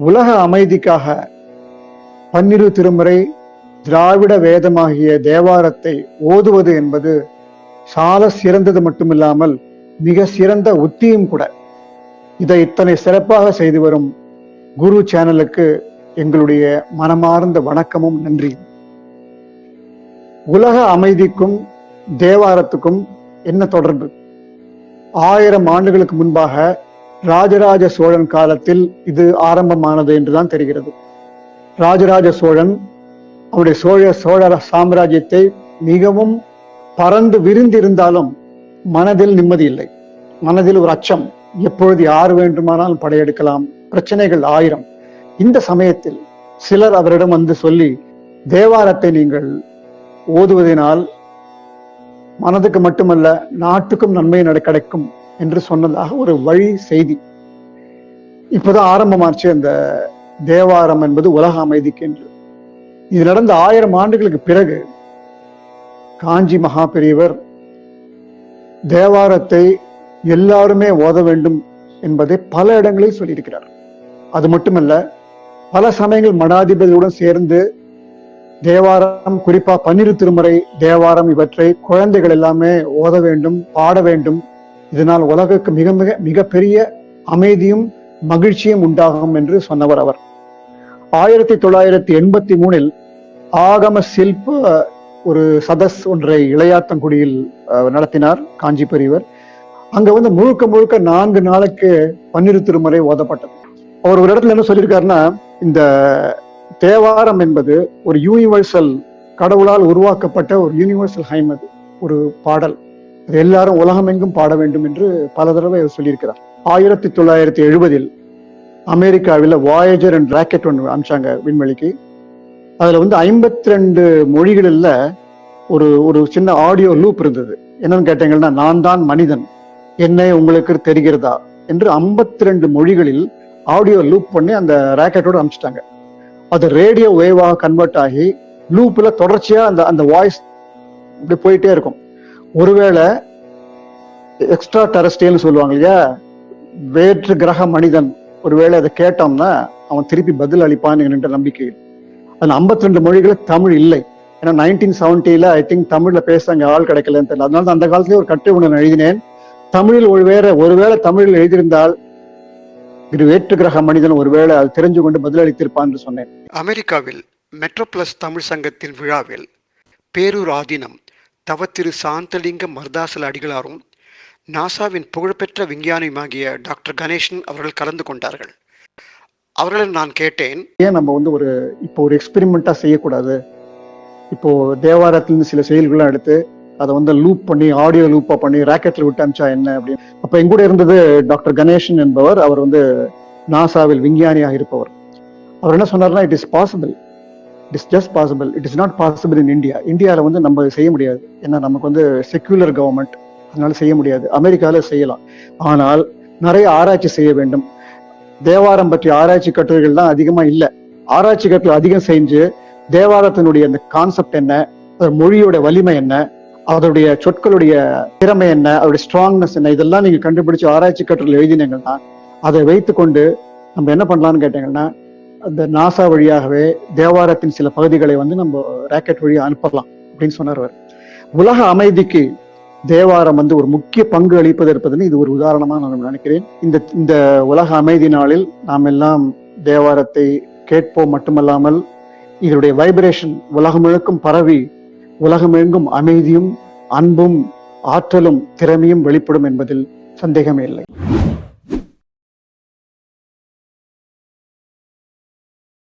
உலக அமைதிக்காக பன்னிரு திருமுறை திராவிட வேதமாகிய தேவாரத்தை ஓதுவது என்பது சால சிறந்தது மட்டுமில்லாமல் மிக சிறந்த உத்தியும் கூட. இதை இத்தனை சிறப்பாக செய்து வரும் குரு சேனலுக்கு எங்களுடைய மனமார்ந்த வணக்கமும் நன்றி உலக அமைதிக்கும் தேவாரத்துக்கும் என்ன தொடர்பு? ஆயிரம் ஆண்டுகளுக்கு முன்பாக ராஜராஜ சோழன் காலத்தில் இது ஆரம்பமானது என்றுதான் தெரிகிறது. ராஜராஜ சோழன் அவருடைய சோழ சோழ சாம்ராஜ்யத்தை மிகவும் பறந்து விரிந்திருந்தாலும் மனதில் நிம்மதி இல்லை. மனதில் ஒரு அச்சம் எப்பொழுது யார் வேண்டுமானாலும் படையெடுக்கலாம் பிரச்சனைகள் ஆயிரம். இந்த சமயத்தில் சிலர் அவரிடம் வந்து சொல்லி தேவாரத்தை நீங்கள் ஓதுவதனால் மனதுக்கு மட்டுமல்ல நாட்டுக்கும் நன்மை கிடைக்கும். என்று சொன்னதாக ஒரு வழி செய்தி. இப்போதான் ஆரம்பமாச்சு அந்த தேவாரம் என்பது உலக அமைதிக்கு என்று இது நடந்த ஆயிரம் ஆண்டுகளுக்கு பிறகு காஞ்சி மகா பெரியவர் தேவாரத்தை எல்லாருமே ஓத வேண்டும் என்பதை பல இடங்களில் சொல்லியிருக்கிறார். அது மட்டுமல்ல பல சமயங்கள் மடாதிபதியுடன் சேர்ந்து தேவாரம் குறிப்பா பன்னிரு திருமுறை தேவாரம் இவற்றை குழந்தைகள் எல்லாமே ஓத வேண்டும் பாட வேண்டும். இதனால் உலகுக்கு மிக மிக மிகப்பெரிய அமைதியும் மகிழ்ச்சியும் உண்டாகும் என்று சொன்னவர் அவர். ஆயிரத்தி தொள்ளாயிரத்தி எண்பத்தி மூணில் ஆகம சில்ப ஒரு சதஸ் ஒன்றை இளையாத்தங்குடியில் நடத்தினார் காஞ்சி பெரியவர் அங்க வந்து முழுக்க முழுக்க நான்கு நாளுக்கு பன்னிரு திருமுறை ஓதப்பட்டது. அவர் ஒரு இடத்துல என்ன சொல்லியிருக்காருன்னா இந்த தேவாரம் என்பது ஒரு யூனிவர்சல் கடவுளால் உருவாக்கப்பட்ட ஒரு யூனிவர்சல் ஹைம் அது ஒரு பாடல். எல்லாரும் உலகமெங்கும் பாட வேண்டும் என்று பல தடவை அவர் சொல்லியிருக்கிறார். ஆயிரத்தி தொள்ளாயிரத்தி எழுபதில் அமெரிக்காவில் வாயேஜர் அண்ட் ராக்கெட் ஒன்று அனுப்பிச்சாங்க விண்வெளிக்கு. அதில் வந்து ஐம்பத்தி ரெண்டு மொழிகளில் ஒரு ஒரு சின்ன ஆடியோ லூப் இருந்தது. என்னன்னு கேட்டீங்கன்னா நான் தான் மனிதன் என்னை உங்களுக்கு தெரிகிறதா என்று 52 ரெண்டு மொழிகளில் ஆடியோ லூப் பண்ணி அந்த ராக்கெட்டோடு அனுப்பிச்சிட்டாங்க. அது ரேடியோ வேவாக கன்வெர்ட் ஆகி லூப்பில் தொடர்ச்சியாக அந்த அந்த வாய்ஸ் இப்படி போயிட்டே இருக்கும். ஒருவேளை எக்ஸ்ட்ரா டெரஸ்டியல்னு சொல்லுவாங்க இல்லையா? வேற்று கிரக மனிதன் ஒருவேளை அதை கேட்டோம்னா அவன் திருப்பி பதில் அளிப்பான்னு என்கின்ற நம்பிக்கை அந்த 52 ரெண்டு மொழிகள் தமிழ் இல்லை. ஏன்னா நைன்டீன் செவன்டில ஐ திங்க் தமிழ்ல பேச அங்க ஆள் கிடைக்கலன்னு தெரியல. அதனால தான் அந்த காலத்திலேயே ஒரு கட்டு ஒன்று எழுதினேன். தமிழில் ஒருவேளை ஒருவேளை தமிழில் எழுதியிருந்தால் இது வேற்று கிரக மனிதன் ஒருவேளை அது தெரிஞ்சு கொண்டு பதிலளித்திருப்பான் என்று சொன்னேன். அமெரிக்காவில் மெட்ரோபிளஸ் தமிழ் சங்கத்தின் விழாவில் பேரூர் ஆதீனம் தவத்திரு சாந்தலிங்க மர்தாசல அடிகளாரும் நாசாவின் புகழ்பெற்ற விஞ்ஞானியுமாகிய டாக்டர் கணேசன் அவர்கள் கலந்து கொண்டார்கள். அவர்களிடம் நான் கேட்டேன். ஏன் நம்ம வந்து ஒரு இப்போ ஒரு எக்ஸ்பெரிமெண்டா செய்யக்கூடாது? இப்போ தேவாரத்திலிருந்து சில செயல்கள்லாம் எடுத்து அதை வந்து லூப் பண்ணி ஆடியோ லூப்பா பண்ணி ராக்கெட்ல விட்டு அனுப்பிச்சா என்ன அப்படின்னு. அப்ப எங்கூட இருந்தது டாக்டர் கணேசன் என்பவர். அவர் வந்து நாசாவில் விஞ்ஞானியாக இருப்பவர். அவர் என்ன சொன்னார்னா it is possible it's just possible it is not possible in India இந்தியாவில் வந்து நம்ம செய்ய முடியாது. ஏன்னா நமக்கு வந்து செக்யூலர் கவர்மெண்ட் அதனால செய்ய முடியாது. அமெரிக்காவில் செய்யலாம். ஆனால் நிறைய ஆராய்ச்சி செய்ய வேண்டும். தேவாரம் பற்றிய ஆராய்ச்சி கட்டுரைகள் தான் அதிகமாக இல்லை. ஆராய்ச்சி கட்டுரை அதிகம் செஞ்சு தேவாரத்தினுடைய அந்த கான்செப்ட் என்ன மொழியோட வலிமை என்ன அதோடைய சொற்களுடைய திறமை என்ன அதோடைய ஸ்ட்ராங்னஸ் என்ன இதெல்லாம் நீங்க கண்டுபிடிச்சு ஆராய்ச்சி கட்டுரையில் எழுதினீங்கன்னா அதை வைத்துக்கொண்டு நம்ம என்ன பண்ணலாம்னு கேட்டீங்கன்னா அந்த நாசா வழியாகவே தேவாரத்தின் சில பகுதிகளை வந்து நம்ம ராக்கெட் வழியாக அனுப்பலாம் அப்படின்னு சொன்னார் அவர். உலக அமைதிக்கு தேவாரம் வந்து ஒரு முக்கிய பங்கு அளிப்பது இருப்பதுன்னு இது ஒரு உதாரணமாக நான் நினைக்கிறேன். இந்த இந்த உலக அமைதி நாளில் நாம் எல்லாம் தேவாரத்தை கேட்போம் மட்டுமல்லாமல் இதனுடைய வைப்ரேஷன் உலகம் முழுக்கும் பரவி உலகமெங்கும் அமைதியும் அன்பும் ஆற்றலும் திறமையும் வெளிப்படும் என்பதில் சந்தேகமே இல்லை.